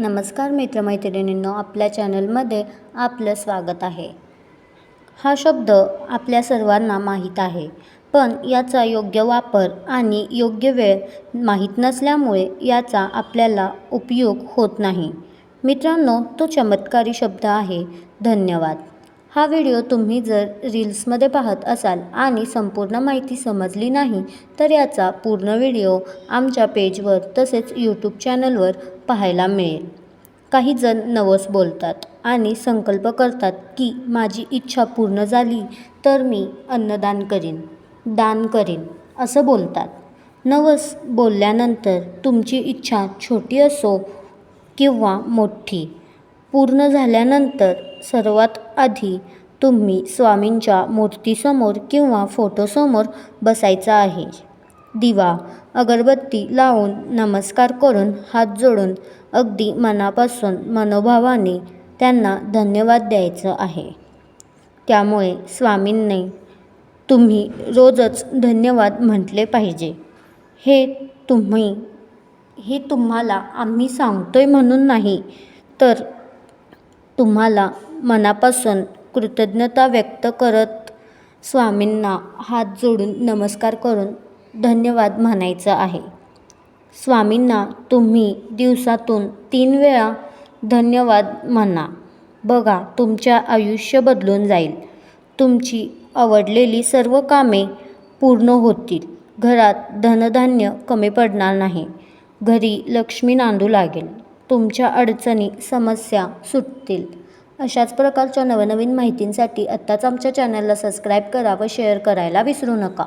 नमस्कार मित्रमैत्रिणींनो आपल्या चॅनलमध्ये आपलं स्वागत आहे. हा शब्द आपल्या सर्वांना माहीत आहे पण याचा योग्य वापर आणि योग्य वेळ माहीत नसल्यामुळे याचा आपल्याला उपयोग होत नाही. मित्रांनो तो चमत्कारी शब्द आहे धन्यवाद. हा व्हिडिओ तुम्ही जर रील्समध्ये पाहत असाल आणि संपूर्ण माहिती समजली नाही तर याचा पूर्ण व्हिडिओ आमच्या पेजवर तसेच यूट्यूब चॅनलवर पाहायला मिळेल. काही जण नवस बोलतात आणि संकल्प करतात की माझी इच्छा पूर्ण झाली तर मी अन्नदान करीन दान करीन असं बोलतात. नवस बोलल्यानंतर तुमची इच्छा छोटी असो किंवा मोठी पूर्ण झाल्यानंतर सर्वात आधी तुम्ही स्वामींच्या मूर्तीसमोर किंवा फोटोसमोर बसायचा आहे. दिवा अगरबत्ती लावून नमस्कार करून हात जोडून अगदी मनापासून मनोभावाने त्यांना धन्यवाद द्यायचं आहे. त्यामुळे स्वामींनी तुम्ही रोजच धन्यवाद म्हटले पाहिजे. हे तुम्ही हे तुम्हाला आम्ही सांगतोय म्हणून नाही तर तुम्हाला मनापासून कृतज्ञता व्यक्त करत स्वामींना हात जोडून नमस्कार करून धन्यवाद म्हणायचं आहे. स्वामींना तुम्ही दिवसातून तीन वेळा धन्यवाद म्हणा. बघा तुमच्या आयुष्य बदलून जाईल. तुमची आवडलेली सर्व कामे पूर्ण होतील. घरात धनधान्य कमी पडणार नाही. घरी लक्ष्मी नांदू लागेल. तुमच्या अडचणी समस्या सुटतील. अशाच प्रकारच्या नवनवीन माहितींसाठी आत्ताच आमच्या चॅनलला सबस्क्राईब करा व शेअर करायला विसरू नका.